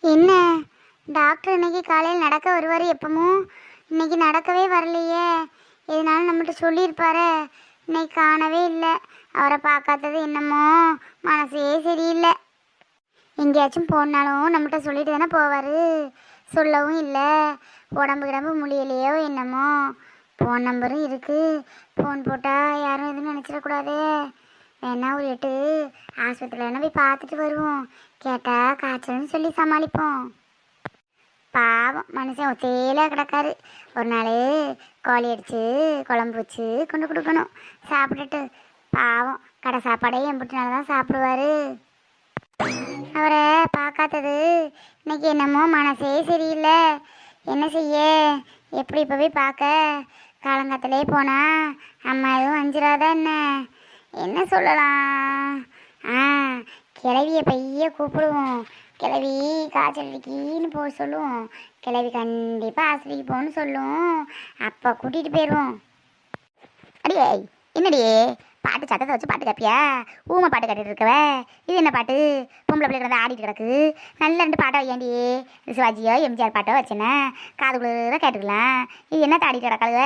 என்ன? டாக்டர் இன்னைக்கு காலையில் நடக்க வருவார் எப்பவும் இன்னைக்கு நடக்கவே வரலையே. இதனால நம்மகிட்ட சொல்லியிருப்பாரு. இன்னைக்கு காணவே இல்லை. அவரை பார்க்காதது என்னமோ? மனசே சரியில்லை. எங்கேயாச்சும் போனாலும் நம்மகிட்ட சொல்லிட்டு தானே போவார். சொல்லவும் இல்லை. உடம்பு கிடம்பு முடியலையோ என்னமோ? ஃபோன் நம்பரும் இருக்குது ஃபோன் போட்டால் யாரும் எதுவும் நினச்சிடக்கூடாதே. வேணா ஒரு எட்டு ஆஸ்பத்திரியில் வேணா போய் பார்த்துட்டு வருவோம்? கேட்டால் காய்ச்சல்னு சொல்லி சமாளிப்போம். பாவம் மனுஷன் ஒத்தையில கிடக்காரு. ஒரு நாள் கோழி அடித்து குழம்பு வச்சு கொண்டு கொடுக்கணும். சாப்பிட்டுட்டு. பாவம் கடை சாப்பாடே எம்பிட்டுனால தான் சாப்பிடுவாரு. அவரை பார்க்காதது இன்னைக்கு என்னமோ மனசே சரியில்லை. என்ன செய்ய? எப்படி இப்போ போய் பார்க்க? காலங்காத்திலே போனால் அம்மா எதுவும் அஞ்சிராதா என்ன? என்ன சொல்லலாம்? ஆ கிளவியை பைய கூப்பிடுவோம். கிளவி காய்ச்சல் அடிக்கின்னு போக சொல்லுவோம். கிளவி கண்டிப்பாக ஆஸ்பத்திரிக்கு போகணும்னு சொல்லும். அப்போ கூட்டிகிட்டு போயிடுவோம் அடியே என்னடியே பாட்டு சத்தத்தை வச்சு பாட்டு கேட்பியா ஊமை பாட்டு கட்டிட்டு இருக்கவ. இது என்ன பாட்டு? பொம்பளை பிள்ளை கிடந்து ஆடிட்டு கிடக்கு. நல்ல ரெண்டு பாட்டை வையாண்டி? சிவாஜியோ எம்ஜிஆர் பாட்டோ வச்சேன்னா காதுக்குள்ள கேட்டுக்கலாம். இது என்ன தாடிட்டு கிடக்காளுவ?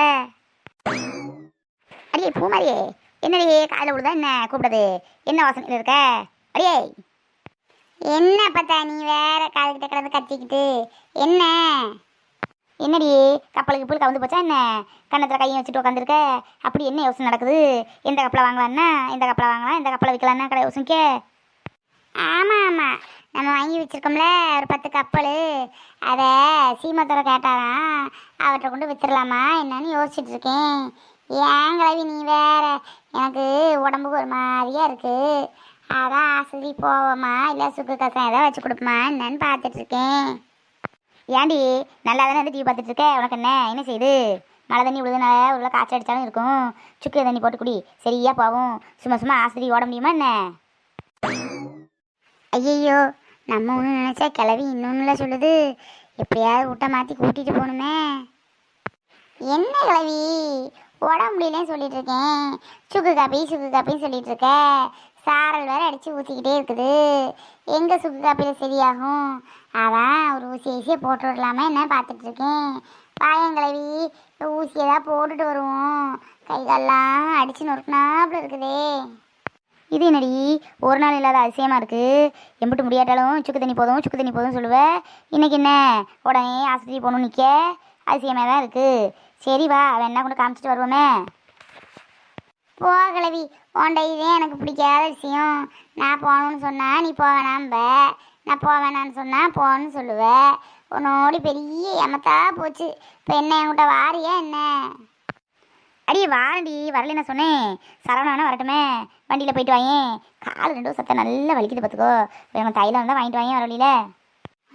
அடியே பூமாரியே என்னடியே காலையில் விழுதா என்ன கூப்பிடுது என்ன வாசனையில் இருக்க? அடியே! என்ன பார்த்தா நீ வேற காதுகிட்ட கிடந்து கத்திக்கிட்டு? என்ன? என்னடி? கப்பலுக்கு புல் கவுந்து போச்சா என்ன? கண்ணத்தில் கையை வச்சுட்டு உட்காந்துருக்க அப்படி என்ன யோசனை நடக்குது? எந்த கப்பலை வாங்கலான்னா இந்த கப்பலை வாங்கலாம்? இந்த கப்பலை விற்கலான்னா கடை யோசனைக்க ஆமாம் ஆமாம் நம்ம வாங்கி வச்சிருக்கோம்ல ஒரு பத்து கப்பல். அதை சீமத்தோட கேட்டாராம். அவர்கிட்ட கொண்டு வித்துடலாமா என்னன்னு யோசிச்சுட்டு இருக்கேன். ஏன் கிளவி நீ வேற? எனக்கு உடம்புக்கு ஒரு மாதிரியா இருக்கு. அதான் ஆசிரி போவோமா? இல்லை சுக்கு கசம் ஏதாவது வச்சு கொடுப்போமா? என்னன்னு பார்த்துட்டு இருக்கேன். ஏண்டி நல்லா தானே வந்து டிவி பார்த்துட்டு உனக்கு என்ன? என்ன செய்யுது மழை தண்ணி விழுதுனால உள்ள காய்ச்சல் அடித்தாலும் இருக்கும். சுக்கு தண்ணி போட்டு குடி. சரியா போகும் சும்மா சும்மா ஆசிரி ஓட முடியுமா என்ன? ஐயையோ நம்ம ஒன்று நினச்சா கிளவி இன்னொன்னுல சொல்லுது. எப்படியாவது விட்ட மாற்றி கூட்டிகிட்டு போகணுமே. என்ன கிளவி உடம்பு முடியலன்னு சொல்லிட்டு இருக்கேன் சுக்கு காப்பி சுக்கு காப்பின்னு சொல்லிட்டு இருக்க சாரல் வேற அடித்து ஊற்றிக்கிட்டே இருக்குது. எங்கே சுக்கு காப்பியில் சரியாகும்? அதான் ஒரு ஊசி ஊசியை போட்டு விடலாமா என்ன பார்த்துட்டு இருக்கேன் பாயங்கிழவி ஊசி ஏதாவது போட்டுட்டு வருவோம். கை அடித்து அடிச்சு நொறுக்குனாப்புல இருக்குதே. இது என்னடி? ஒரு நாள் இல்லாத அதிசயமாக இருக்குது எம்பிட்டு முடியாட்டாலும் சுக்கு தண்ணி போதும் சுக்கு தண்ணி போதும் சொல்லுவேன் இன்னைக்கு என்ன? உடனே ஆஸ்பத்திரி போகணும் நிற்க அதிசயமாக தான் இருக்குது சரி வா வேணா கொண்டு காமிச்சிட்டு வருவோமே. போ கிளவி உன்ட இதே எனக்கு பிடிக்காத விஷயம். நான் போகணும்னு சொன்னால் நீ போக வேணாம்ப. நான் போக வேணாம்னு சொன்னால் போகணும்னு சொல்லுவேன் உன்னோடு பெரிய எமத்தா போச்சு. இப்போ என்ன என்கிட்ட வாரியா என்ன? அடி வாரண்டி வரல நான் சொன்னேன். சரவணானா வரட்டுமே. வண்டியில் போயிட்டு வாயேன் கால் ரெண்டும் சத்தம் நல்லா வலிக்குது பார்த்துக்கோ எனக்கு தைலம் வந்தால் வாங்கிட்டு வாங்க வர வழியில.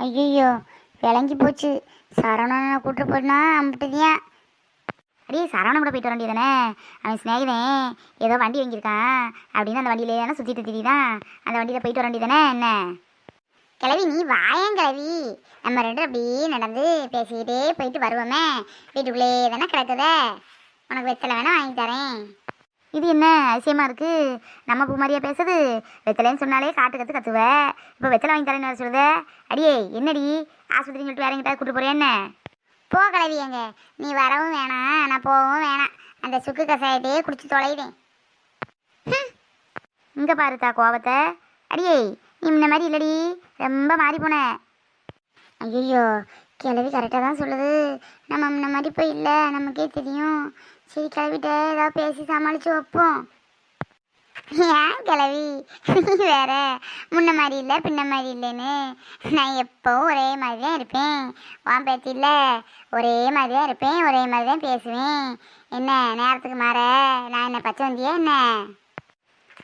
ஐயோ விளங்கி போச்சு. சரவணனை கூப்பிட்டு போனா அம்பிட்டுதியா அடி சரவணம் கூட போயிட்டு வர வேண்டியதானே அவன் ஸ்நேகிதன் ஏதோ வண்டி வாங்கியிருக்கான் அப்படின்னு அந்த வண்டியிலே தானே சுற்றிட்டு திரிதான் அந்த வண்டியில் போயிட்டு வர வேண்டியதானே என்ன? கிளவி நீ வாயன் கிளவி நம்ம ரெண்டு அப்படியே நடந்து பேசிக்கிட்டே போயிட்டு வருவோமே. வீட்டுக்குள்ளே தானே கிடக்குதே? உனக்கு வெத்தலை வேணா வாங்கி தரேன். இது என்ன அதிசயமாக இருக்கு? நம்ம பூ மாதிரியா பேசுது? வெத்தலைன்னு சொன்னாலே காட்டு கற்று கத்துவ. இப்போ வெத்தலை வாங்கி தரேன்னு வர சொல்லுத? அடியே என்னடி? ஆஸ்பத்திரின்னு சொல்லிட்டு வேற எங்கிட்ட கூட்டு போகிறேன் என்ன? போ கிளவியங்க நீ வரவும் வேணாம் நான் போகவும் வேணாம். அந்த சுக்கு கசாயத்தையே குடிச்சு தொலைவேன் இங்கே பாருத்தா கோபத்தை அடியே நீ முன்ன மாதிரி இல்லடி. ரொம்ப மாறி போன. ஐயோ கிளவி கரெக்டாக தான் சொல்லுது. நம்ம முன்ன மாதிரி இப்போ இல்லை நமக்கே தெரியும். சரி கிளவிட்ட ஏதாவது பேசி சமாளித்து வைப்போம். ஏன் கிளவி வேற. முன்ன மாதிரி இல்லை பின்ன மாதிரி இல்லைன்னு. நான் எப்போவும் ஒரே மாதிரி தான் இருப்பேன். வான் பேச்சு இல்லை. ஒரே மாதிரி தான் இருப்பேன். ஒரே மாதிரி தான் பேசுவேன். என்ன நேரத்துக்கு மாற? நான் என்ன பச்சை வந்தியா என்ன?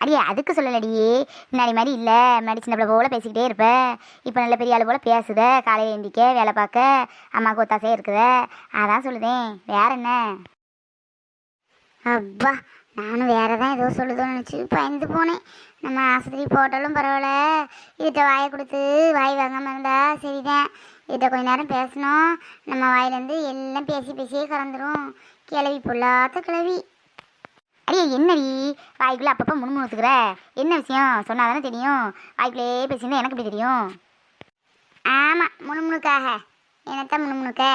அடியே அதுக்கு சொல்லலடியே முன்னாடி மாதிரி இல்லை. முன்னாடி சின்ன பிள்ளை போல பேசிக்கிட்டே இருப்பேன் இப்போ நல்ல பெரிய ஆள் போல் பேசுத. காலையில் எந்திக்க வேலை பார்க்க. அம்மாவுக்கு ஒத்தாசையாக இருக்குத. அதான் சொல்லுதேன். வேற என்ன? அப்பா நானும் வேற தான் ஏதோ சொல்லுதோன்னு நினச்சி பயந்து போனேன். நம்ம ஆஸ்பத்திரி போட்டாலும் பரவாயில்ல. இதுகிட்ட வாயை கொடுத்து வாய் வாங்காமல் இருந்தா சரிதான். இதுகிட்ட கொஞ்ச நேரம் பேசணும். நம்ம வாயிலேருந்து எல்லாம் பேசி பேசியே கறந்துரும். கிளவி பொல்லாத கிளவி. அடியே என்னடி? வாய்க்குள்ளே அப்பப்போ முணுமுணுத்துக்கிற? என்ன விஷயம்? சொன்னால் தானே தெரியும். வாய்க்குள்ளே பேசியிருந்தா எனக்கு எப்படி தெரியும்? ஆமாம் முணுமுணுக்காக. என்னத்தான் முணுமுணுக்க?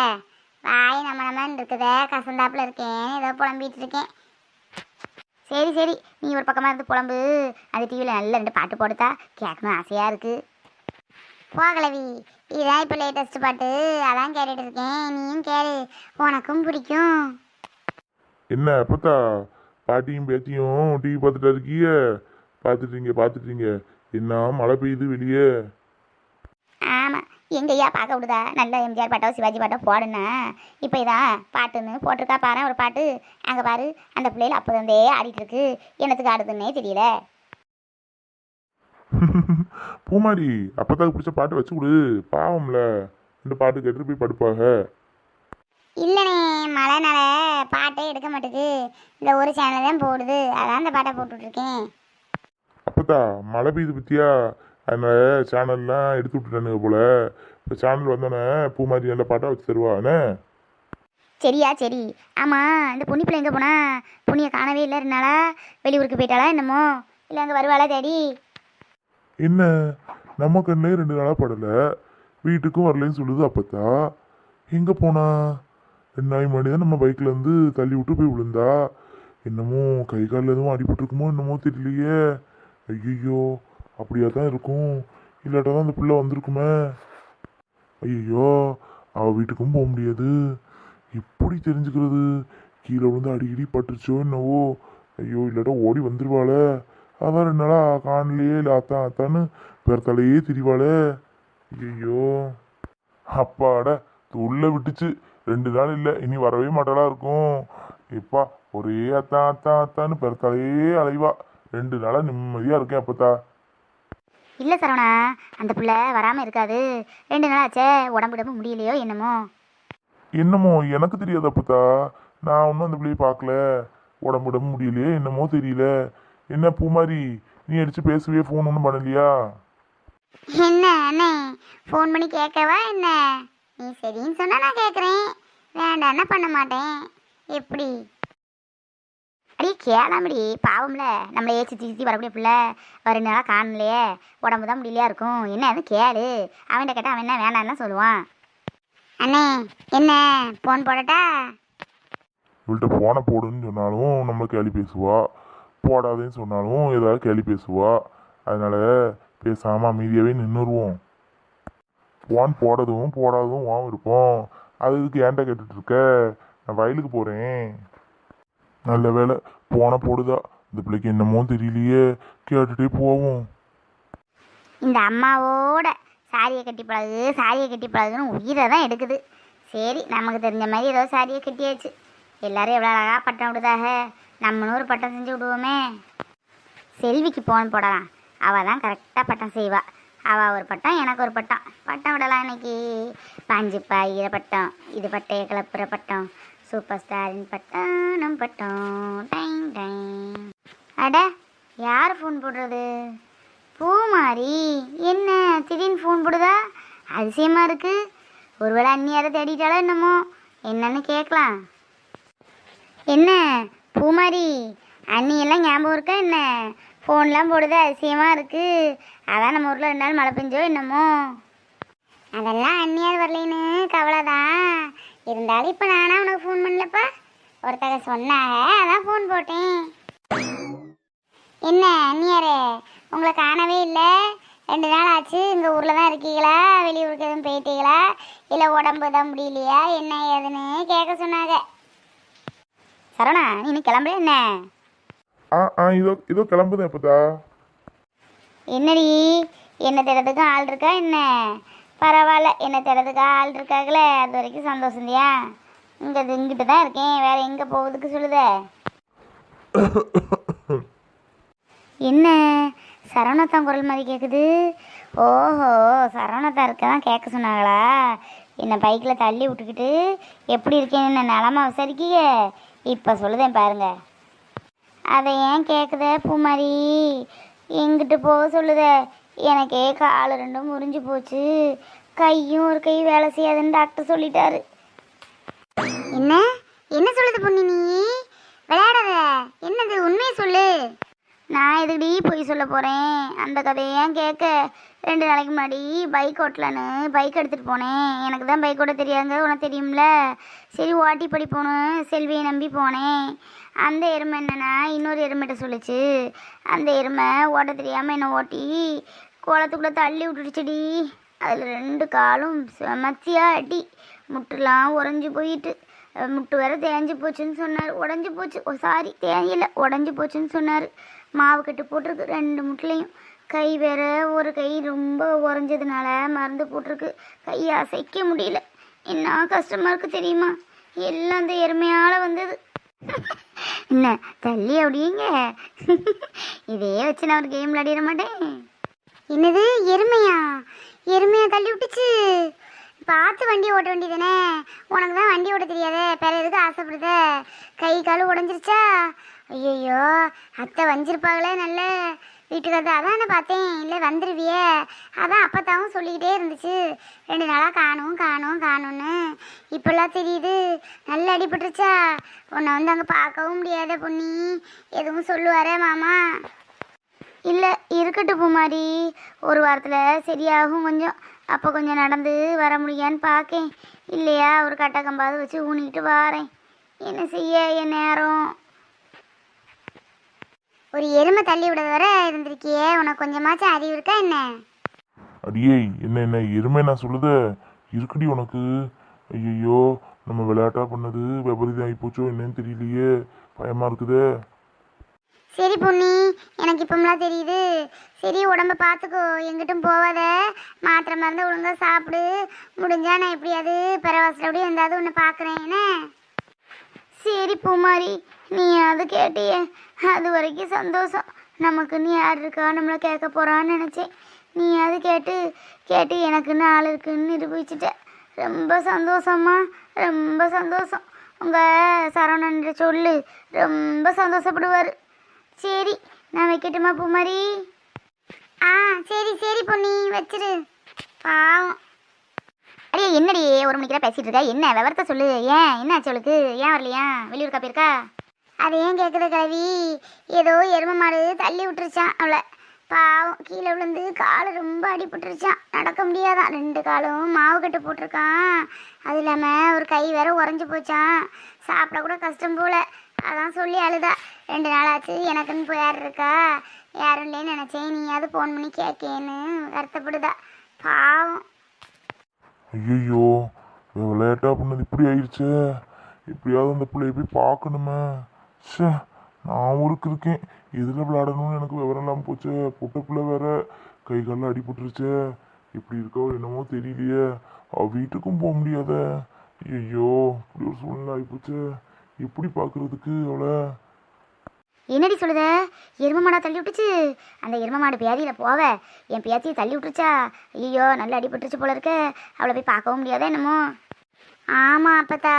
வாய் நம்ம நம்ம இருக்குதே கசந்தாப்பில் இருக்கேன். ஏதோ புலம்பிட்டு இருக்கேன். சரி சரி. நீ ஒரு பக்கமாக இருந்து புலம்பு. அந்த டிவியில் நல்ல ரெண்டு பாட்டு போடுத்தா கேட்கணும் ஆசையாக இருக்குது போகலவி இதான் இப்போ லேட்டஸ்ட் பாட்டு. அதான் கேட்டுட்டு இருக்கேன். நீயும் கேளு. உனக்கும் பிடிக்கும். என்ன அப்பத்தா? பாட்டியும் பேத்தியும் டிவி பார்த்துட்டு இருக்கீங்க பார்த்துட்டீங்க பார்த்துட்டீங்க. என்ன மழை பெய்யுது வெளியே? ஆமாம் எங்கய்யா பார்க்க விடுதா? நல்ல எம்ஜிஆர் பாட்டோ சிவாஜி பாட்டோ போடுனா? இப்போ இதான் பாட்டுன்னு போட்டிருக்கா பாரு ஒரு பாட்டு. அங்கே பாரு அந்த பிள்ளைகள் அப்போதே ஆடிட்டு இருக்கு என்னத்துக்கு ஆடுதுன்னே தெரியல. பூமாரி அப்பத்தாக்கு பிடிச்ச பாட்டு வச்சு விடு. பாவம்ல இந்த பாட்டு கேட்டுட்டு போய் படுப்பாக. இல்லைண்ணே மழைனால பாட்டே எடுக்க மாட்டேது இந்த ஒரு சேனல் தான் போடுது. அதான் அந்த பாட்டை போட்டுட்ருக்கேன். அப்பத்தா மழை பெய்யுது பத்தியா? அதனால சேனல்லாம் எடுத்து விட்டுட்டானுங்க போல. இப்போ சேனல் வந்தோடனே பூமாரி நல்ல பாட்டா வச்சு தருவானே சரியா சரி. ஆமாம் இந்த பொன்னி பிள்ளை எங்கே போனா? பொண்ணியை காணவே இல்லை நாளா? வெளியூருக்கு போயிட்டாளா என்னமோ? இல்லை அங்கே வருவாளா தேடி என்ன? நம்ம கண்ணிலே ரெண்டு நாளாக படலை. வீட்டுக்கும் வரலைன்னு சொல்லுது அப்பத்தா. எங்கே போனா? ரெண்டு நாளைக்கு முன்னாடி தான் நம்ம பைக்கில் இருந்து தள்ளி விட்டு போய் விழுந்தா. என்னமோ கை காலில் எதுவும் அடிபட்டிருக்குமோ என்னமோ தெரியலையே. ஐயோ அப்படியா தான் இருக்கும். இல்லாட்டா தான் அந்த பிள்ளை வந்திருக்குமே. ஐயோ அவள் வீட்டுக்கும் போக முடியாது. எப்படி தெரிஞ்சுக்கிறது? கீழே விழுந்து அடிக்கடி பட்டுருச்சோ என்னவோ. ஐயோ இல்லாட்டா ஓடி வந்துடுவாளே அதான் ரெண்டு நாளாக காணலையே இல்லை அத்தான் அத்தான்னு பெருத்தாலேயே திரிவாளே. ஐயோ அப்பாட உள்ள விட்டுச்சு. ரெண்டு நாள் இல்லை இனி வரவே மாட்டாளா இருக்கும். இப்பா ஒரே அத்தான் அத்தான் அத்தான்னு பெருத்தாலேயே அலைவா. ரெண்டு நாளாக நிம்மதியாக இருக்கேன் அப்பத்தா. இல்லை சரவணா அந்த பிள்ளை வராமல் இருக்காது. ரெண்டு நாள் ஆச்சே உடம்புடம்பு முடியலையோ என்னமோ? என்னமோ எனக்கு தெரியாது அப்பத்தா நான் ஒன்றும் அந்த பிள்ளையை பார்க்கல. உடம்பு உடம்பு முடியலையே என்னமோ தெரியல. என்ன பூமாரி நீ அடிச்சு பேசவே ஃபோன் ஒன்றும் பண்ணலையா? என்ன அண்ணே? ஃபோன் பண்ணி கேட்கவா என்ன? நீ சரின்னு சொன்னா நான் கேட்குறேன் வேண்டாம்னா பண்ண மாட்டேன். எப்படி? அடி கேளாமடி பாவம்ல. நம்மளே சுற்றி சுற்றி வரக்கூடிய பிள்ளை. ஒரு ரெண்டு நாளாக காணலையே. உடம்பு தான் முடியலையா இருக்கும். என்ன எதுவும் கேளு. அவன்கிட்ட கேட்டால் அவன் என்ன வேணான்னு சொல்லுவான். அண்ணே என்ன ஃபோன் போடட்டா? இவள்கிட்ட ஃபோனை போடுன்னு சொன்னாலும் நம்ம கேள்வி பேசுவா. போடாதேன்னு சொன்னாலும் ஏதாவது கேள்வி பேசுவா. அதனால பேசாமல் அமைதியாகவே நின்றுருவோம் ஃபோன் போடுறதும் போடாததும் வாங்க இருப்போம் அது இதுக்கு ஏன்டா கேட்டுட்ருக்க நான் வயலுக்கு போகிறேன் நல்ல வேலை போன போடுதா. இந்த பிள்ளைக்கு என்னமோ தெரியலையே. கேட்டுட்டே போவோம். இந்த அம்மாவோட சாரியை கட்டி பழகு சாரியை கட்டி பழகுன்னு உயிரை தான் எடுக்குது. சரி நமக்கு தெரிஞ்ச மாதிரி ஏதோ சாரியை கட்டியாச்சு. எல்லாரும் எவ்வளோ அழகாக பட்டம் விடுதாக நம்மளும் ஒரு பட்டம் செஞ்சு விடுவோமே. செல்விக்கு போன் போடலாம். அவள் தான் கரெக்டாக பட்டம் செய்வா. அவள் ஒரு பட்டம் எனக்கு ஒரு பட்டம். பட்டம் விடலாம் இன்னைக்கு. பஞ்சு பாயிற பட்டம் இது பட்டையை கிளப்புற பட்டம் சூப்பர் ஸ்டாரின் பட்டம். பட்டம் டைங் டைங் அட யார் ஃபோன் போடுறது? பூமாரி. என்ன திடீர்னு ஃபோன் போடுதா? அதிசயமா இருக்கு. ஒருவேளை அண்ணியாரை தேடிட்டாலோ என்னமோ? என்னன்னு கேட்கலாம். என்ன பூமாரி அண்ணியெல்லாம் ஞாபகம் இருக்கா என்ன? ஃபோன்லாம் போடுது? அதிசயமாக இருக்குது அதான் நம்ம ஊரில் ரெண்டு நாள் மழை பெஞ்சோ என்னமோ? அதெல்லாம் அண்ணியார் வரலைன்னு கவலை தான் இருந்தாலும் இப்போ நானா உனக்கு ஃபோன் பண்ணலப்பா? ஒருத்தக சொன்னாங்க அதான் ஃபோன் போட்டேன். என்ன அண்ணியாரே உங்களை காணவே இல்லை? ரெண்டு நாள் ஆச்சு இந்த ஊரில் தான் இருக்கீங்களா? வெளியூருக்கு எதுவும் போயிட்டீங்களா? இல்லை உடம்பு தான் முடியலையா? என்ன ஏதுன்னு கேட்க சொன்னாங்க. சரவணா நீ இன்னும் கிளம்பல என்ன? ஆ ஆ இதோ இதோ கிளம்புதேன் அப்பத்தா என்னடி? என்ன தேடுறதுக்கு ஆள் இருக்கா என்ன? பரவாயில்ல. என்ன தேடுறதுக்கு ஆள் இருக்காங்களே. அது வரைக்கும் சந்தோஷம் இல்லையா? இங்கே இங்கிட்டு தான் இருக்கேன். வேற எங்கே போகுதுக்கு சொல்லுதே? என்ன? சரவணத்தான் குரல் மாதிரி கேட்குது ஓஹோ சரவணத்தா இருக்க தான் கேட்க சொன்னாங்களா? என்னை பைக்கில் தள்ளி விட்டுக்கிட்டு எப்படி இருக்கேன்னு நிலமா விசாரிக்கீங்க இப்போ சொல்லுதேன் பாருங்க. அதை ஏன் கேட்குத பூமாரி? எங்கிட்டு போக சொல்லுத? எனக்கே கால் ரெண்டும் முறிஞ்சு போச்சு. கையும் ஒரு கை வேலை செய்யாதுன்னு டாக்டர் சொல்லிட்டாரு. என்ன? என்ன சொல்லுது பொண்ணு நீ? விளையாடாத. என்னது? உண்மையை சொல்லு. நான் எதுக்கடி போய் சொல்ல போகிறேன் அந்த கதையேன் கேட்க? ரெண்டு நாளைக்கு முன்னாடி பைக் ஓட்டலான்னு பைக் எடுத்துகிட்டு போனேன். எனக்கு தான் பைக் ஓட்ட தெரியாதுங்க உனக்கு தெரியும்ல? சரி ஓட்டி படி போகணும். செல்வியை நம்பி போனேன். அந்த எருமை என்னன்னா இன்னொரு எருமைகிட்ட சொல்லுச்சு. அந்த எருமை ஓட்ட தெரியாமல் என்னை ஓட்டி குளத்துக்குள்ளே தள்ளி விட்டுடுச்சுடி. அதில் ரெண்டு காலும் செமத்தியாக அடி. முட்டுலாம் உறைஞ்சி போயிட்டு. முட்டு வேற தேஞ்சு போச்சுன்னு சொன்னார். உடஞ்சி போச்சு. ஓ சாரி தேயல. உடஞ்சி போச்சுன்னு சொன்னார். மாவு கட்டு போட்டிருக்கு. ரெண்டு முட்டிலையும். கை வேற ஒரு கை ரொம்ப உறைஞ்சதுனால மறந்து போட்டிருக்கு. கையை அசைக்க முடியல. என்ன கஷ்டமாக இருக்கு தெரியுமா? எல்லாம் அந்த எருமையால் வந்தது. என்ன தள்ளி அப்படிங்க இதே வச்சு நான் ஒரு கேம் விளையாடிட மாட்டேன். என்னது? எருமையா? எருமையா தள்ளி விட்டுச்சு. பார்த்து வண்டி ஓட்ட வேண்டியதுனே உனக்கு தான் வண்டி ஓட்ட தெரியாதே? பிற எதுக்கு ஆசைப்படுத? கை கால் உடஞ்சிருச்சா? ஐயோ அத்தை வஞ்சிருப்பாங்களே நல்ல. வீட்டுக்கு அதான் நான் பார்த்தேன். இல்லை வந்துடுவியே அதான் அப்பத்தாவும் சொல்லிக்கிட்டே இருந்துச்சு. ரெண்டு நாளாக காணும் காணும் காணும்னு. இப்போல்லாம் தெரியுது. நல்லா அடிபட்டுருச்சா? உன்னை வந்து அங்கே பார்க்கவும் முடியாத பொண்ணி எதுவும் சொல்லுவாரே மாமா. இல்லை இருக்கட்டும் பூமாரி. ஒரு வாரத்தில் சரியாகும் கொஞ்சம். அப்போ கொஞ்சம் நடந்து வர முடியான்னு பார்க்கேன் இல்லையா ஒரு கட்டக்கம்பாவது வச்சு ஊனிக்கிட்டு வாரேன். என்ன செய்ய என் நேரம்? ஒரு எருமை தள்ளி விட வர இருந்திருக்கியே. உனக்கு கொஞ்சமாச்சும் அறிவு இருக்கா என்ன? அடியே என்ன என்ன? எருமை நான் சொல்லுத. இருக்குடி உனக்கு. ஐயோ நம்ம விளையாட்டா பண்ணது விபரீதம் ஆகிப்போச்சோ என்னன்னு தெரியலையே. பயமா இருக்குதே. சரி பொண்ணி எனக்கு இப்போம்லாம் தெரியுது. சரி உடம்ப பார்த்துக்கோ எங்கிட்டும் போகாத மாத்திரை மருந்து ஒழுங்காக சாப்பிடு. முடிஞ்சா நான் எப்படியாவது பரவாசலோடய எந்தாவது ஒன்று பார்க்குறேன் என்ன? சரி பூமாரி நீ அது கேட்டியே. அது வரைக்கும் சந்தோஷம். நமக்குன்னு யார் இருக்கா? நம்மளை கேட்க போகிறான்னு நினச்சேன். நீ அது கேட்டு கேட்டு எனக்குன்னு ஆள் இருக்குன்னு நிரூபிச்சிட்ட ரொம்ப சந்தோஷம்மா. ரொம்ப சந்தோஷம். உங்கள் சரவணன் சொல்லு. ரொம்ப சந்தோஷப்படுவார். சரி நான் வைக்கட்டுமா பூமாரி? ஆ சரி சரி பொண்ணி வச்சிரு. பாவம். அடியே என்னடி ஒரு மணிக்கெல்லாம் பேசிகிட்டு இருக்கா? என்ன விவரத்தை சொல்லு. ஏன் என்ன சொல்லுக்கு அவளுக்கு? ஏன் வரலையா? வெளியூருக்கா போயிருக்கா? அது ஏன் கேட்குற கவி ஏதோ எருமை மாடு தள்ளி விட்டுருச்சான் அவளை. பாவம் கீழே விழுந்து காலை ரொம்ப அடிபட்டுருச்சான் நடக்க முடியாதான் ரெண்டு காலும் மாவு கட்டு போட்டிருக்கான் அது இல்லாமல் ஒரு கை வேற உறைஞ்சி போச்சான் சாப்பிட கூட கஷ்டம் போல. அதான் சொல்லி அழுதா. ரெண்டு நாள் ஆச்சு எனக்குன்னு போய் யார் இருக்கா? யாரும் இல்லைன்னு நினச்சேன். நீயாவது ஃபோன் பண்ணி கேட்கேன்னு வருத்தப்படுதா. பாவம். ஐயோ லேட்டாக பண்ணது இப்படி ஆயிடுச்சே எப்படியாவது அந்த பிள்ளைய போய் பார்க்கணுமே. சே நான் ஊருக்கு இருக்கேன். எதில் விளையாடணும்னு எனக்கு விவரம் இல்லாமல் போச்சு. புட்ட பிள்ளை வேற கை காலில் அடிபட்டுருச்சு. இப்படி இருக்கோ என்னமோ தெரியலையே. அவள் வீட்டுக்கும் போக முடியாத. ஐயோ இப்படி ஒரு சூழ்நிலை ஆகிப்போச்சு எப்படி பார்க்கறதுக்கு அவளை? என்னடி சொல்லுத? எரும மாடா தள்ளி விட்டுச்சு. அந்த எரும மாடு பேதியில் போவ. என் பேத்தியை தள்ளி விட்டுருச்சா? ஐயோ நல்லா அடிபட்டுருச்சு போல இருக்க. அவளை போய் பார்க்கவும் முடியாதா என்னமோ? ஆமாம் அப்பத்தா.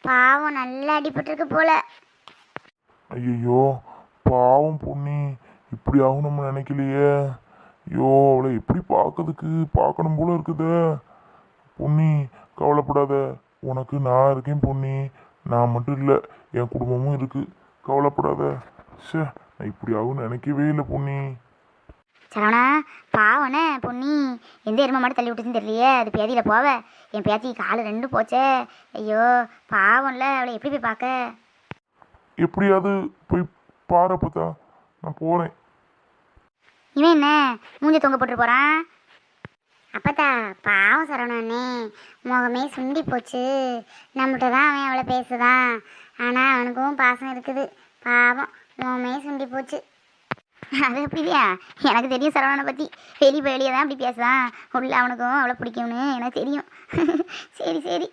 பாவம் நல்லா அடிபட்டிருக்கு போல. ஐயோ பாவம் பொண்ணி. இப்படி ஆகும் நம்ம நினைக்கலையே. ஐயோ அவளை எப்படி பார்க்கறதுக்கு பார்க்கணும் போல இருக்குதே. பொன்னி கவலைப்படாத. உனக்கு நான் இருக்கேன் பொன்னி நான் மட்டும் இல்லை என் குடும்பமும் இருக்கு. கவலைப்படாத. ச்சே நான் இப்படி ஆகும்னு நினைக்கவே இல்லை பொன்னி. சரவணா பாவனே பொன்னி. எந்த எரும மாடு தள்ளி விட்டுச்சுன்னு தெரியலையே? அது பேதியில் போவ. என் பேத்தி கால் ரெண்டும் போச்சே. ஐயோ பாவம்ல அவளை எப்படி போய் பார்க்க? எப்படியாவது போய் பாரப்பத்தா நான் போகிறேன் இவன் என்ன? மூஞ்ச தொங்க போட்டு போகிறான் அப்பத்தா பாவம் சரவணனே முகமே சுண்டி போச்சு. நம்மகிட்ட தான் அவன் அவளை பேசுதான் ஆனால் அவனுக்கும் பாசம் இருக்குது. பாவம் முகமே சுண்டி போச்சு. அது எப்படியா? எனக்கு தெரியும் சரவணனை பற்றி வெளியே வெளியே தான் அப்படி பேசுதான். உள்ள அவனுக்கும் அவ்வளோ பிடிக்கும்னு எனக்கு தெரியும். சரி சரி.